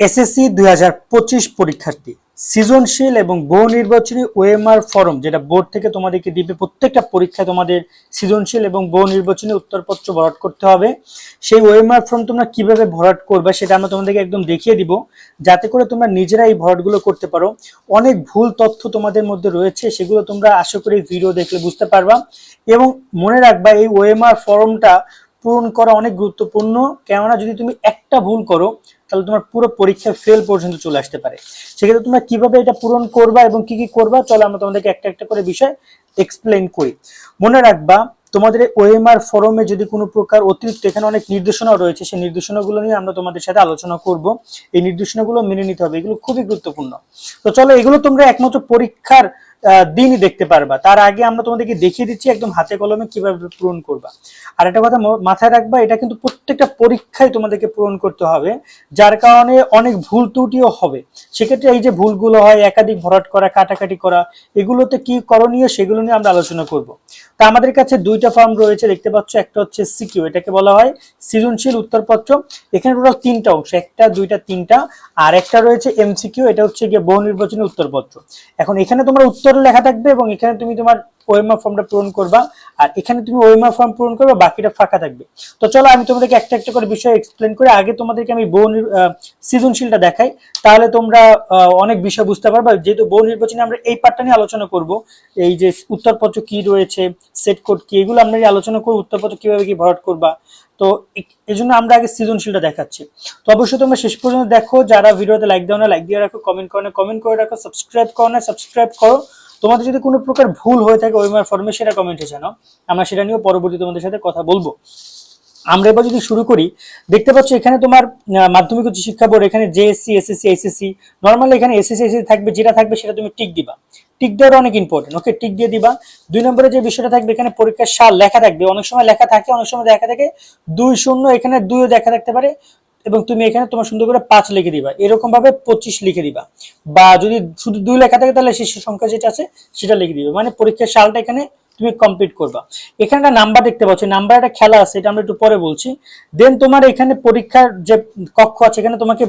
SSC দুই হাজার পঁচিশ পরীক্ষার্থী, সৃজনশীল এবং বহু নির্বাচনী ওএমআর ফর্ম, যেটা বোর্ড থেকে তোমাদেরকে দিবে প্রত্যেকটা পরীক্ষায় তোমাদের সৃজনশীল এবং বহু নির্বাচনী উত্তরপত্র ভরাট করতে হবে। সেই ওএমআর ফর্ম তোমরা কীভাবে ভরাট করবে সেটা আমরা তোমাদেরকে একদম দেখিয়ে দিব, যাতে করে তোমরা নিজেরা এই ভরাটগুলো করতে পারো। অনেক ভুল তথ্য তোমাদের মধ্যে রয়েছে, সেগুলো তোমরা আশা করি ভিডিও দেখলে বুঝতে পারবা। এবং মনে রাখবা, এই ওএমআর ফর্মটা পূরণ করা অনেক গুরুত্বপূর্ণ, কেননা যদি তুমি একটা ভুল করো তাহলে তোমার পুরো পরীক্ষা ফেল পর্যন্ত চলে আসতে পারে। সেক্ষেত্রে তোমরা কীভাবে এটা পূরণ করবা এবং কি কি করবা, চলো আমরা তোমাদেরকে একটা একটা করে বিষয় এক্সপ্লেন করি। মনে রাখবা, তোমাদের ওএমআর ফরমে যদি কোনো প্রকার অতিরিক্ত এখানে অনেক নির্দেশনা রয়েছে, সেই নির্দেশনাগুলো নিয়ে আমরা তোমাদের সাথে আলোচনা করব। এই নির্দেশনাগুলো মেনে নিতে হবে, এগুলো খুবই গুরুত্বপূর্ণ। তো চলো, এগুলো তোমরা একমাত্র পরীক্ষার দিনই দেখতে পারবা। তার আগে আমরা তোমাদেরকে দেখিয়ে দিচ্ছি একদম হাতে কলমে কীভাবে পূরণ করবা। আর একটা কথা মাথায় রাখবা, এটা কিন্তু প্রত্যেকটা পরীক্ষায় তোমাদেরকে পূরণ করতে হবে, যার কারণে অনেক ভুল ত্রুটিও হবে। সেক্ষেত্রে এই যে ভুলগুলো হয়, একাধিক ভরাট করা, কাটাকাটি করা, এগুলোতে কি করণীয় সেগুলো নিয়ে আমরা আলোচনা করব। তা আমাদের কাছে দুইটা ফর্ম রয়েছে, দেখতে পাচ্ছ, একটা হচ্ছে সিকিউ, এটাকে বলা হয় সৃজনশীল উত্তরপত্র। এখানে টোটাল তিনটা অংশ, একটা, দুইটা, তিনটা, আর একটা রয়েছে এমসিকিউ, এটা হচ্ছে গিয়ে বহু নির্বাচনী উত্তরপত্র। এখন এখানে তোমার উত্তর লেখা থাকবে এবং এখানে তুমি তোমার ওএমআর ফর্মটা পূরণ করবা, আর এখানে তুমি ওএমআর ফর্ম পূরণ করবে, বাকিটা ফাঁকা থাকবে। তো চলো আমি তোমাদেরকে একটা একটা করে বিষয় এক্সপ্লেন করে, আগে তোমাদেরকে আমি বহু সৃজনশীলটা দেখাই, তাহলে তোমরা অনেক বিষয় বুঝতে পারবা। যেহেতু বহু নির্বাচনে আমরা এই পার্টটা নিয়ে আলোচনা করব, এই যে উত্তরপত্র কি রয়েছে সেট কোড কি, এগুলো আমরা আলোচনা করব, উত্তরপত্র কীভাবে কি ভরাট করবা। তো এই জন্য আমরা আগে সৃজনশীলটা দেখাচ্ছি। তো অবশ্যই তোমরা শেষ পর্যন্ত দেখো, যারা ভিডিওতে লাইক দাও না লাইক দিয়ে রাখো কমেন্ট করো না কমেন্ট করে রাখো সাবস্ক্রাইব করো না সাবস্ক্রাইব করো। তোমাদের যদি কোনো প্রকার ভুল হয়ে থাকে ওইমার ফর্মে সেটা কমেন্টে জানাও। আমরা সেটা নিয়েও পরবর্তী তোমাদের সাথে কথা বলব। আমরা এবার যদি শুরু করি, দেখতে পাচ্ছ এখানে তোমার মাধ্যমিক উচ্চ শিক্ষা বোর্ড, এখানে জেএসসি এসএসসি এসএসসি নর্মালি এখানে এসএসসি এসএসসি থাকবে, যেটা থাকবে সেটা তুমি টিক দিবা। টিক দেওয়ার অনেক ইম্পর্টেন্ট ওকে টিক দিয়ে দিবা। দুই নম্বরে যে বিষয়টা থাকবে, এখানে পরীক্ষার সাল লেখা থাকবে। অনেক সময় লেখা থাকে, অনেক সময় দেখা থাকে, দুই শূন্য এখানে দুইও দেখা থাকতে পারে। এবং তুমি এখানে তোমার সুন্দর করে পাঁচ লিখে দিবা। এরকম ভাবে পঁচিশ লিখে দিবা। বা যদি শুধু দুই লেখা থাকে, তাহলে শেষের সংখ্যা যেটা আছে, সেটা লিখে দিবে। মানে পরীক্ষার সালটা এখানে তুমি কমপ্লিট করবা। এখানে একটা নাম্বার দেখতে পাচ্ছ। নাম্বার একটা খেলা আছে, এটা আমরা একটু পরে বলছি। দেন তোমার এখানে পরীক্ষার যে কক্ষ আছে, এখানে তোমাকে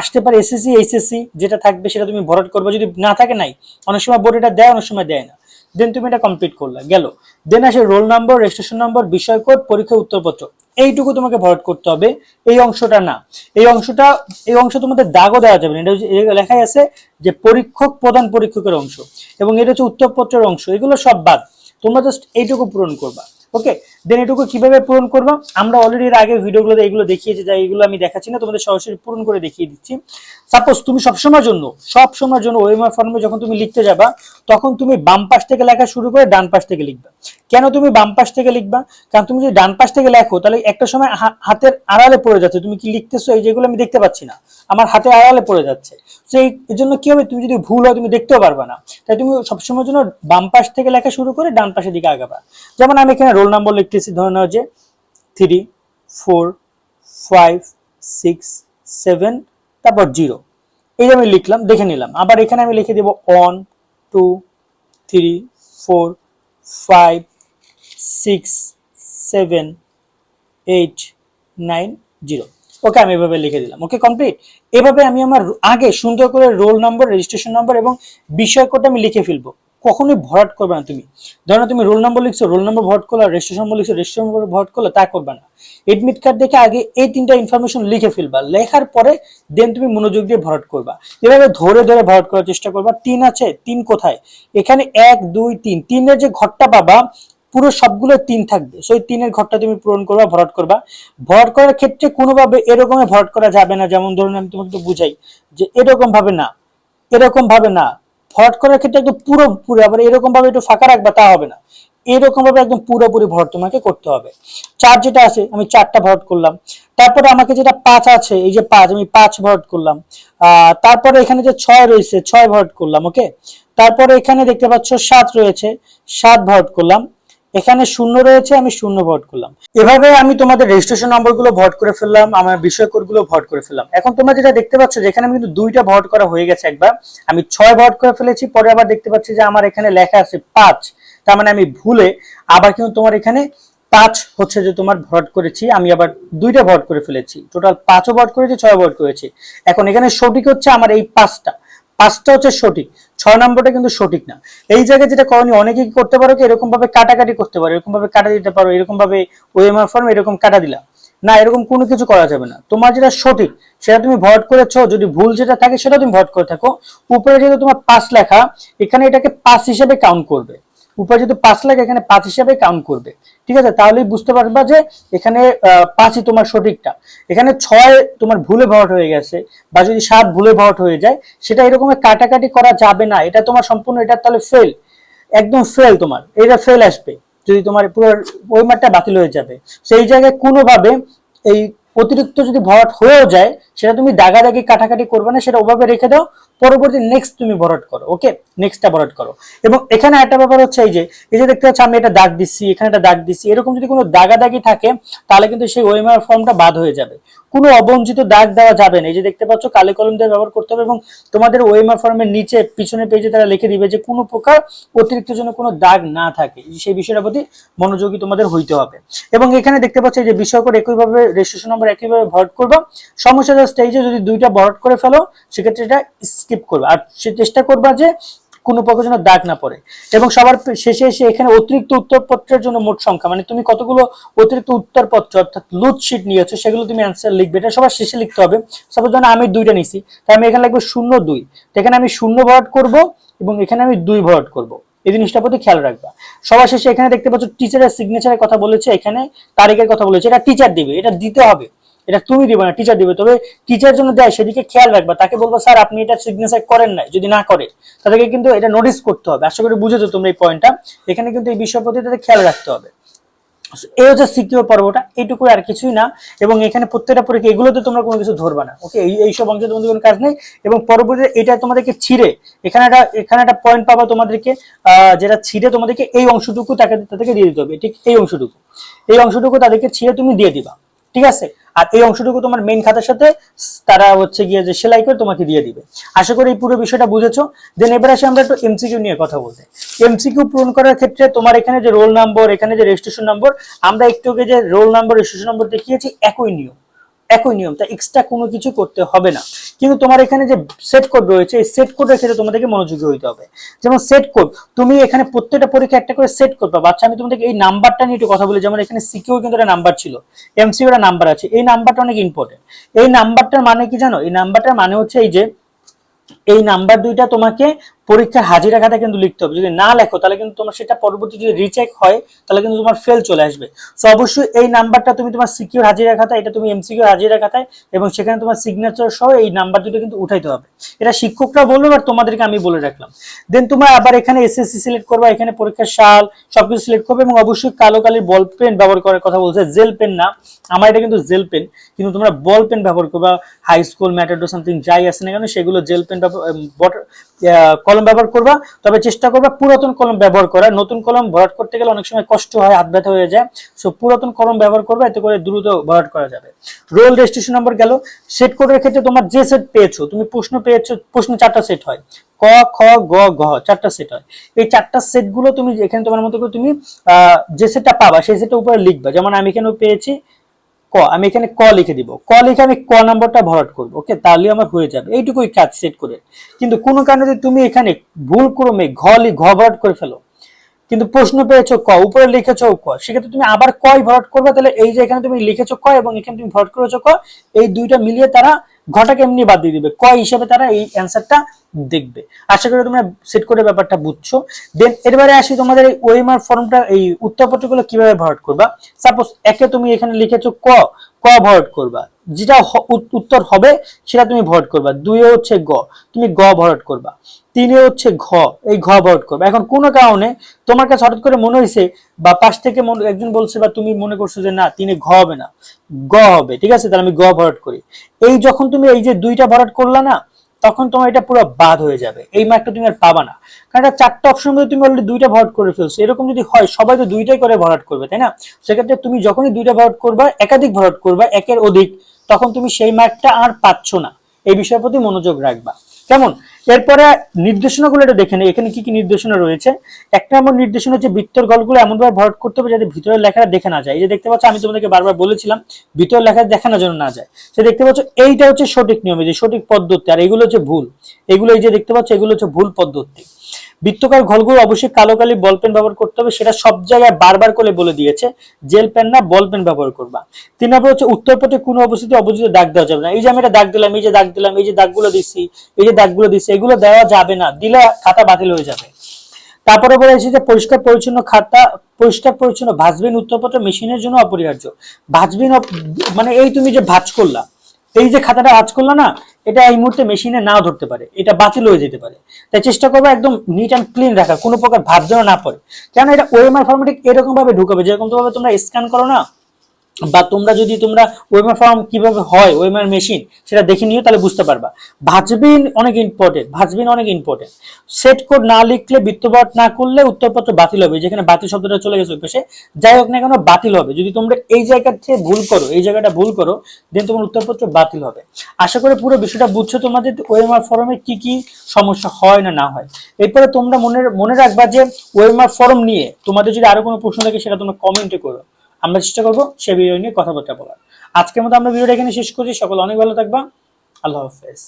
আসতে পারে এসএসসি এইচএসসি যেটা থাকবে সেটা তুমি ভরাট করবে। যদি না থাকে নাই, অনেক সময় বোর্ড এটা দেয়, অনেক সময় দেয় না। দেন তুমি এটা কমপ্লিট করলে। গেল। দেন আসে রোল নাম্বার রেজিস্ট্রেশন নাম্বার বিষয় কোড পরীক্ষা উত্তরপত্র। এইটুকু তোমাকে ভরট করতে হবে। এই অংশটা না। এই অংশটা, এই অংশ তোমাদের দাগও দেওয়া যাবে না। এটা লেখাই আছে যে পরীক্ষক প্রধান পরীক্ষকের অংশ এবং এটা হচ্ছে উত্তরপত্রের অংশ। এগুলো সব বাদ। তোমরা জাস্ট এইটুকু পূরণ করবা। ওকে দেন এটুকু কীভাবে পূরণ করব? আমরা অলরেডি এর আগে ভিডিওগুলোতে এগুলো দেখিয়েছি, যা এগুলো আমি দেখাচ্ছি না, তোমাদের সরাসরি পূরণ করে দেখিয়ে দিচ্ছি। সাপোজ তুমি সবসময়ের জন্য সবসময়ের জন্য ওএমআর ফর্মে যখন তুমি লিখতে যাবা, তখন তুমি বাম পাশ থেকে লেখা শুরু করে ডান পাশ থেকে লিখবা। কেন তুমি বাম পাশ থেকে লিখবা? কারণ তুমি যদি ডান পাশ থেকে লেখো, তাহলে একটা সময় হাতের আড়ালে পড়ে যাচ্ছে। তুমি কি লিখতেছো? এই যেগুলো আমি দেখতে পাচ্ছি না। আমার হাতে আড়ালে পড়ে যাচ্ছে। সেই এর জন্য কি হবে? তুমি যদি ভুল হয়, তুমি দেখতেও পারবে না। তাই তুমি সবসময়ের জন্য বাম পাশ থেকে লেখা শুরু করে ডান পাশের দিকে আগাবা। যেমন আমি এখানে রোল নাম্বার লিখতেছি। ধরে নাও যে three four five six seven তারপর জিরো এই আমি লিখলাম, দেখে নিলাম। আবার এখানে আমি লিখে দেবো one two three four five six seven eight nine zero okay আমি এভাবে লিখে দিলাম। ওকে কমপ্লিট এভাবে আমি আমার আগে সুন্দর করে রোল নম্বর রেজিস্ট্রেশন নম্বর এবং বিষয় কোডটা আমি লিখে ফেলব। কখনোই ভরাট করবে না তুমি। ধরো তুমি রোল নম্বর লিখছো রোল নম্বর ভরাট করল রেজিস্ট্রেশন নম্বর লিখছো রেজিস্ট্রেশন নম্বর ভরাট করল, তা করবে না। এডমিট কার্ড দেখে আগে এই তিনটা ইনফরমেশন লিখে ফেলবা। লেখার পরে দেন তুমি মনোযোগ দিয়ে ভরাট করবা। এভাবে ধরে ধরে ভরাট করার চেষ্টা করবা। তিন আছে, তিন কোথায়? এখানে এক, দুই, তিন। তিনের যে ঘরটা পাবা পুরো সবগুলো তিন থাকবে। সেই তিনের ঘরটা তুমি পূরণ করবা, ভরাট করবা। ভরাট করার ক্ষেত্রে কোনোভাবে এরকম ভরাট করা যাবে না। যেমন ধরুন, আমি তোমাকে বুঝাই যে এরকম ভাবে না এরকম ভাবে না। ভরাট করার ক্ষেত্রে একদম পুরোপুরি, আবার এরকম ভাবে একটু ফাঁকা রাখবা, তা হবে না। এরকম ভাবে একদম পুরোপুরি ভরাট তোমাকে করতে হবে। চার যেটা আছে, আমি চারটা ভরাট করলাম। তারপরে আমাকে যেটা পাঁচ আছে, এই যে পাঁচ, আমি পাঁচ ভরাট করলাম। তারপরে এখানে যে ছয় রয়েছে, ছয় ভরাট করলাম ওকে তারপরে এখানে দেখতে পাচ্ছ সাত রয়েছে, সাত ভরাট করলাম। এখানে শূন্য রয়েছে, আমি শূন্য ভোট করলাম। এভাবে আমি তোমাদের রেজিস্ট্রেশন নম্বরগুলো ভোট করে ফেললাম, আমার বিষয় কোডগুলো ভোট করে ফেললাম। এখন তোমরা যেটা দেখতে পাচ্ছ যে এখানে আমি কিন্তু দুইটা ভোট করা হয়ে গেছে একবার। আমি ছয় ভোট করে ফেলেছি, পরে আবার দেখতে পাচ্ছি যে আমার এখানে লেখা আছে পাঁচ। তার মানে আমি ভুলে আবার কিন্তু তোমার এখানে পাঁচ হচ্ছে যে তোমার ভরাট করেছি, আমি আবার দুইটা ভরাট করে ফেলেছি। টোটাল পাঁচও ভরাট করেছি ছয় ভরাট করেছি। এখন এখানে সঠিক হচ্ছে আমার এই পাঁচটা। পাঁচটা হচ্ছে সঠিক, ছয় নম্বরটা কিন্তু সঠিক না। এই জায়গায় যেটা করণীয় অনেকে কি করতে পারো এরকম ভাবে কাটাকাটি করতে পারো এরকম ভাবে কাটা দিতে পারো এরকম ভাবে ওএমআর ফর্ম এরকম কাটা দিলাম। না, এরকম কোনো কিছু করা যাবে না। তোমার যেটা সঠিক, সেটা তুমি ভট করেছ, যদি ভুল যেটা থাকে সেটা তুমি ভট করে থাকো। উপরে যেহেতু তোমার পাঁচ লেখা, এখানে এটাকে পাঁচ হিসেবে কাউন্ট করবে। উপরে যেহেতু পাঁচ লেখা এখানে পাঁচ হিসেবে কাউন্ট করবে। ঠিক আছে? তাহলেই বুঝতে পারবা যে এখানে পাঁচই তোমার সঠিকটা। এখানে ছয় তোমার ভুলে ভট হয়ে গেছে বা যদি সাত ভুলে ভট হয়ে যায়, সেটা এরকম কাটাকাটি করা যাবে না। এটা তোমার সম্পূর্ণ, এটা তাহলে ফেল একদম ফেল তোমার। এটা ফেল আসবে। যদি তোমার পুরো ওই মাঠটা বাতিল হয়ে যাবে। সেই জায়গায় কোনোভাবে এই অতিরিক্ত যদি ভরাট হয়েও যায় সেটা তুমি দাগাদাগি, কাটাকাটি করবে না, সেটা ওভাবে রেখে দাও। পরবর্তী নেক্সট তুমি ভরাট করো ওকে নেক্সটটা ভরাট করো। এবং এখানে একটা ব্যাপার হচ্ছে এই যে এই যে দেখতে পাচ্ছ, আমি এটা দাগ দিচ্ছি, এখানে একটা দাগ দিচ্ছি। এরকম যদি কোনো দাগাদাগি থাকে, তাহলে কিন্তু সেই ওএমআর ফর্মটা বাদ হয়ে যাবে। কোনো অবঞ্চিত দাগ দেওয়া যাবে না। এই যে দেখতে পাচ্ছ, কালি কলম দিয়ে ব্যবহার করতে হবে এবং তোমাদের ওএমআর ফর্মের নিচে পিছনে পেজে তারা লিখে দিবে যে কোনো প্রকার অতিরিক্ত যেন কোনো দাগ না থাকে। সেই বিষয়টার প্রতি মনোযোগী তোমাদের হইতে হবে। এবং এখানে দেখতে পাচ্ছ যে বিষয় করে একইভাবে রেজিস্ট্রেশন নম্বর একইভাবে ভরাট করবা। সমস্যা স্টেজে যদি দুইটা ভরাট করে ফেলো, সেক্ষেত্রে এটা স্কিপ করবে। আর সে চেষ্টা করবা যে কোনো প্রকার যেন দাগ না পড়ে। এবং সবার শেষে এসে এখানে অতিরিক্ত উত্তরপত্রের জন্য মোট সংখ্যা। মানে তুমি কতগুলো অতিরিক্ত উত্তরপত্র অর্থাৎ লুট শিট নিয়েছো, সেগুলো তুমি অ্যান্সার লিখবে। এটা সবার শেষে লিখতে হবে। সাপোজ ধরুন আমি দুইটা নিছি, তাই আমি এখানে লিখব শূন্য দুই। এখানে আমি শূন্য ভরাট করব এবং এখানে আমি দুই ভরাট করব। এই জিনিসটার প্রতি খেয়াল রাখবা। সবার শেষে এখানে দেখতে পাচ্ছ টিচারের সিগনেচারের কথা বলেছে, এখানে তারিখের কথা বলেছে। এটা টিচার দিবে, এটা দিতে হবে। এটা তুমি দিবে না টিচার দিবে। তবে টিচার জন্য দেয়, সেদিকে খেয়াল রাখবা। তাকে বলব, স্যার, আপনি এটা সিগনেচার করেন নাই, যদি না করে, তাদেরকে কিন্তু এটা নোটিস করতে হবে। আশা করি বুঝেছ তোমরা এই পয়েন্টটা এখানে কিন্তু এই বিষয় প্রতি তাদের খেয়াল রাখতে হবে। এই হচ্ছে সিকিউর পর্বটা এইটুকু আর কিছুই না। এবং এখানে প্রত্যেকটা পরীক্ষা, এগুলোতে তোমরা কোনো কিছু ধরবা না। ওকে এই এইসব অংশে তোমাদের কোনো কাজ নেই। এবং পরবর্তীতে এটা তোমাদেরকে ছিঁড়ে, এখানে একটা এখানে একটা পয়েন্ট পাবা তোমাদেরকে যেটা ছিঁড়ে তোমাদেরকে এই অংশটুকু তাকে, তাদেরকে দিয়ে দিতে হবে। ঠিক এই অংশটুকু। এই অংশটুকু তাদেরকে ছিঁড়ে তুমি দিয়ে দিবা। ঠিক আছে? আর এই অংশটুকু তোমার মেইন খাতার সাথে তারা হচ্ছে গিয়ে যে সেলাই করে তোমাকে দিয়ে দিবে। আশা করি এই পুরো বিষয়টা বুঝেছ। দেন এবার আসি আমরা একটু এমসিকিউ নিয়ে কথা বলতে। এমসিকিউ পূরণ করার ক্ষেত্রে তোমার এখানে যে রোল নাম্বার এখানে যে রেজিস্ট্রেশন নাম্বার আমরা একটু আগে যে রোল নাম্বার রেজিস্ট্রেশন নাম্বার দেখিয়েছি, একই নিয়ম। একই নিয়ম, তা এক্সট্রা কোনো কিছু করতে হবে না। কিন্তু তোমার এখানে যে সেট কোড রয়েছে, এই সেট কোডের ক্ষেত্রে তোমাদেরকে মনোযোগী হইতে হবে। যেমন সেট কোড তুমি এখানে প্রত্যেকটা পরীক্ষা একটা করে সেট কোড পাবা। আচ্ছা আমি তোমাদেরকে এই নাম্বারটা নিয়ে একটু কথা বলি। যেমন এখানে সিকিউ কিন্তু একটা নাম্বার ছিল। এমসিউ একটা নাম্বার আছে। এই নাম্বারটা অনেক ইম্পর্টেন্ট এই নাম্বারটার মানে কি জানো? এই নাম্বারটার মানে হচ্ছে এই যে, এই নাম্বার দুইটা তোমাকে পরীক্ষার হাজিরা খাতা কিন্তু লিখতে হবে। যদি না লেখো, তাহলে কিন্তু তোমার সেটা পরবর্তী যদি রিচেক হয়, তাহলে কিন্তু তোমার ফেল চলে আসবে। তো অবশ্যই এই নাম্বারটা তুমি তোমার সিকিউর হাজিরা খাতা এটা তুমি এমসিকিউ হাজিরা খাতায় এবং সেখানে তোমার সিগনেচার সহ এই নাম্বার দুটো কিন্তু উঠাইতে হবে। এটা শিক্ষকরা বলল আর তোমাদেরকে আমি বলে রাখলাম। দেন তোমার আবার এখানে এসএসসি সিলেক্ট করবা, এখানে পরীক্ষার সাল, সবকিছু সিলেক্ট করবে এবং অবশ্যই কালো কালির বল পেন ব্যবহার করার কথা বলছে। জেল পেন না, আমার এটা কিন্তু জেল পেন কিন্তু তোমরা বল পেন ব্যবহার করবা হাই স্কুল ম্যাটাডো সামথিং যাই আসে না কেন, সেগুলো জেল পেন কলম ব্যবহার করবা, তবে চেষ্টা করবা পুরাতন কলম ব্যবহার করা। নতুন কলম ভরাট করতে গেলে অনেক সময় কষ্ট হয়, হাত ব্যথা হয়ে যায়। সো পুরাতন কলম ব্যবহার করবা, এতে করে দ্রুত ভরাট করা যাবে। রোল রেজিস্ট্রেশন নাম্বার গেল। সেট কোডের ক্ষেত্রে তোমার যে সেট পেয়েছ, তুমি প্রশ্ন পেয়েছ, প্রশ্ন চারটা সেট হয়। ক, খ, গ, ঘ, চারটা সেট হয়। এই চারটা সেটগুলো তুমি, এখানে তোমার মতো করে তুমি যে সেটটা পাবা, সেই সেটটা উপরে লিখবা। যেমন আমি এখানেও পেয়েছি? ক, আমি এখানে ক লিখে দিব। ক লিখে আমি ক নাম্বারটা ভরাট করব। ওকে তাহলে আমার হয়ে যাবে। এইটুকুই কাজ সেট করে। কিন্তু কোনো কারণে যদি তুমি এখানে ভুল ক্রমে ঘ ঘ ভরাট করে ফেলো, কিন্তু প্রশ্ন পেয়েছ ক, উপরে লিখেছো ক, সেক্ষেত্রে তুমি আবার কয় ভরাট করবে? তাহলে এই যে এখানে তুমি লিখেছো ক এবং এখানে তুমি ভরাট করেছ ক, এই দুইটা মিলিয়ে তারা ঘটাকে কেমনি বাদ দিয়ে দিবে। ক হিসাবে তারা এই অ্যান্সারটা দেখবে। আশা করি তোমরা সেট করে ব্যাপারটা বুঝছ। দেন এরবারে আসি তোমাদের এই ওএমআর ফর্মটা এই উত্তরপত্রগুলো কীভাবে ভরাট করবা? সাপোজ একে তুমি এখানে লিখেছো ক ক ভরট করবা? যেটা উত্তর হবে, সেটা তুমি ভরাট করবা। দুইয়ে হচ্ছে গ, তুমি গ ভরট করবা। তিনে হচ্ছে ঘ, এই ঘ ভরট করবা। এখন কোনো কারণে তোমার কাছে হঠাৎ করে মনে হয়েছে, বা পাশ থেকে একজন বলছে, বা তুমি মনে করছ যে না, তিনে ঘ হবে না, গ হবে, ঠিক আছে? তাহলে আমি গ ভরট করি। এই যখন তুমি এই যে দুইটা ভরাট করলা না তখন তোমার এটা পুরো বাদ হয়ে যাবে। এই মার্কটা তুমি আর পাবা না। কারণ এটা চারটা অপশন মধ্যে তুমি অলরেডি দুইটা ভরাট করে ফেলছো। এরকম যদি হয়, সবাই তো দুইটাই করে ভরাট করবে, তাই না? সেক্ষেত্রে তুমি যখনই দুইটা ভরাট করবা, একাধিক ভরাট করবা, একের অধিক, তখন তুমি সেই মার্কটা আর পাচ্ছ না। এই বিষয়ের প্রতি মনোযোগ রাখবা। কেমন? এরপরে নির্দেশনাগুলো এটা দেখে নেই। এখানে কি কি নির্দেশনা রয়েছে? একটা নম্বর নির্দেশনা হচ্ছে বৃত্তর গলগুলো এমনভাবে ভরাট করতে হবে যাতে ভিতরের লেখাটা দেখে না যায়। এই যে দেখতে পাচ্ছ, আমি তোমাদেরকে বারবার বলেছিলাম, ভিতরের লেখা দেখানোর জন্য না যায়। সে দেখতে পাচ্ছ, এইটা হচ্ছে সঠিক নিয়ম, এই যে সঠিক পদ্ধতি, আর এগুলো হচ্ছে ভুল। এগুলো এই যে দেখতে পাচ্ছ, এগুলো হচ্ছে ভুল পদ্ধতি। বৃত্তকার ঘরগুলো অবশ্যই কালো কালি বল পেন ব্যবহার করতে হবে, সেটা সব জায়গায় বারবার করে বলে দিয়েছে, জেল পেন না, বল পেন ব্যবহার করবা। তিন নম্বর হচ্ছে উত্তরপথে কোনো অবস্থিতি অবস্থিত দাগ দেওয়া যাবে না। এই যে আমি এটা দাগ দিলাম, এই যে দাগ দিলাম, এই যে দাগগুলো দিচ্ছি এই যে দাগগুলো দিচ্ছি এগুলো দেওয়া যাবে না, দিলে খাতা বাতিল হয়ে যাবে। তারপরে বলে এসেছে পরিষ্কার পরিচ্ছন্ন খাতা, পরিষ্কার পরিচ্ছন্ন ভাজবিন উত্তরপত্র মেশিনের জন্য অপরিহার্য। ভাজবিন মানে এই তুমি যে ভাজ করলা এই যে খাতাটা আজ করল না, এটা এই মুহূর্তে মেশিনে নাও ধরতে পারে, এটা বাতিল হয়ে যেতে পারে। তাই চেষ্টা করব একদম নিট অ্যান্ড ক্লিন রাখার, কোনো প্রকার ভাব যেন না পড়ে। কেন এটা ওএমআর ফর্মেটে এরকম ভাবে ঢুকাবে যেরকম ভাবে তোমরা স্ক্যান করো না বা তোমরা যদি তোমরা ওয়েমার ফর্ম কীভাবে হয় ওয়েমার মেশিন সেটা দেখে নিও, তাহলে বুঝতে পারবা। ভাজবিন অনেক ইম্পর্টেন্ট ভাজবিন অনেক ইম্পর্টেন্ট সেট কোড না লিখলে বৃত্তপাত না করলে উত্তরপত্র বাতিল হবে, যেখানে বাতিল শব্দটা চলে গেছে পাশে। যাই হোক না কেন, বাতিল হবে। যদি তোমরা এই জায়গাতে ভুল করো, এই জায়গাটা ভুল করো দেন তোমার উত্তরপত্র বাতিল হবে। আশা করি পুরো বিষয়টা বুঝছ তোমাদের ওয়েমার ফর্মে কি কি সমস্যা হয় না না হয়। এরপরে তোমরা মনে মনে রাখবা যে ওয়েমার ফর্ম নিয়ে তোমাদের যদি আরও কোনো প্রশ্ন থাকে, সেটা তোমরা কমেন্টে করো। আমরা চেষ্টা করব সে ভিডিও নিয়ে কথাবার্তা বলার। আজকের মতো আমরা ভিডিওটা এখানে শেষ করছি। সকল অনেক ভালো থাকবা। আল্লাহ হাফেজ।